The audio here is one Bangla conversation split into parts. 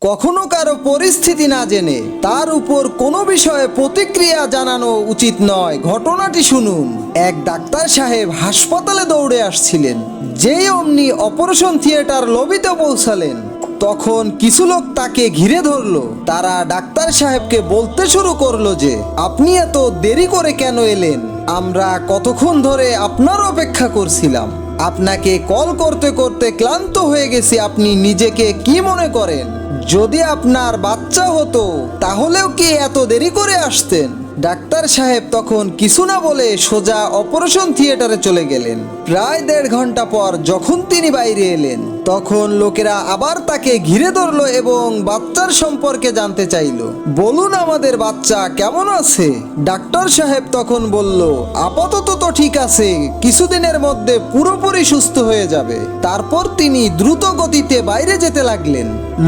কখনো কারও পরিস্থিতি না জেনে তার উপর কোনো বিষয়ে প্রতিক্রিয়া জানানো উচিত নয়। ঘটনাটি শুনুন। এক ডাক্তার সাহেব হাসপাতালে দৌড়ে আসছিলেন। যেই অমনি অপারেশন থিয়েটার লবিতে পৌঁছালেন। তখন কিছু লোক তাকে ঘিরে ধরলো। তারা ডাক্তার সাহেবকে বলতে শুরু করল যে, আপনি এত দেরি করে কেন এলেন? আমরা কতক্ষণ ধরে আপনার অপেক্ষা করছিলাম। আপনাকে কল করতে করতে ক্লান্ত হয়ে গেছি, আপনি নিজেকে কি মনে করেন? যদি আপনার বাচ্চা হতো, তাহলেও কি এত দেরি করে আসতেন? ডাক্তার সাহেব তখন কিছু না বলে সোজা অপারেশন থিয়েটারে চলে গেলেন। প্রায় দেড় ঘণ্টা পর যখন তিনি বাইরে এলেন, তখন লোকেরা আবার তাকে ঘিরে ধরলো এবং বাচ্চার সম্পর্কে জানতে চাইলো। বলুন আমাদের বাচ্চা কেমন আছে? ডাক্তার সাহেব তখন বলল, আপাতত তো ঠিক আছে, কিছুদিনের মধ্যে পুরোপুরি সুস্থ হয়ে যাবে। তারপর তিনি দ্রুত গতিতে বাইরে যেতে লাগলেন।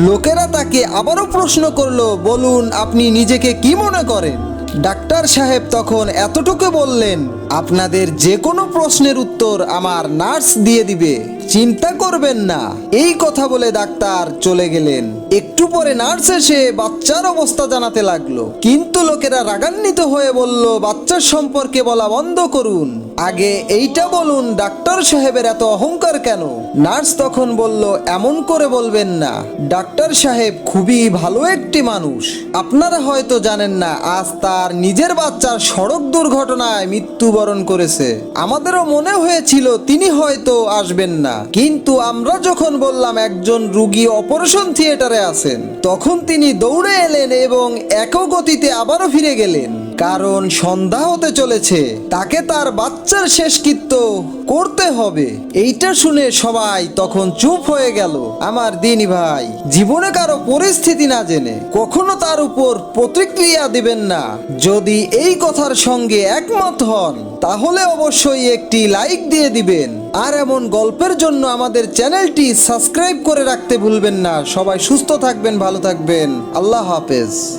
লোকেরা তাকে আবারও প্রশ্ন করল, বলুন আপনি নিজেকে কি মনে করেন? ডাক্তার সাহেব তখন এতটুকু বললেন আপনাদের যে কোনো প্রশ্নের উত্তর আমার নার্স দিয়ে দিবে। চিন্তা করবেন না। এই কথা বলে ডাক্তার চলে গেলেন। একটু পরে নার্স এসে বাচ্চার অবস্থা জানাতে লাগল। কিন্তু লোকেরা রাগান্বিত হয়ে বলল, বাচ্চার সম্পর্কে বলা বন্ধ করুন। আগে এইটা বলুন, ডাক্তার সাহেবের এত অহংকার কেন? নার্স তখন বলল, এমন করে বলবেন না। ডাক্তার সাহেব খুবই ভালো একটি মানুষ। আপনারা হয়তো জানেন না, আজ তার নিজের বাচ্চার সড়ক দুর্ঘটনায় মৃত্যুবরণ করেছে। আমাদেরও মনে হয়েছিল তিনি হয়তো আসবেন না। কিন্তু আমরা যখন বললাম একজন রুগী অপারেশন থিয়েটারে আছেন, তখন তিনি দৌড়ে এলেন এবং একক গতিতে আবারও ফিরে গেলেন। কারণ সন্ধ্যা হতে চলেছে। তাকে তার বাচ্চার শেষকৃত্য করতে হবে। এইটা শুনে সবাই তখন চুপ হয়ে গেল। আমার দিনী ভাই, জীবনে কারও পরিস্থিতি না জেনে কখনো তার উপর প্রতিক্রিয়া দিবেন না। যদি এই কথার সঙ্গে একমত হন, তাহলে অবশ্যই একটি লাইক দিয়ে দিবেন। আর এমন গল্পের জন্য আমাদের চ্যানেলটি সাবস্ক্রাইব করে রাখতে ভুলবেন না। সবাই সুস্থ থাকবেন, ভালো থাকবেন। আল্লাহ হাফেজ।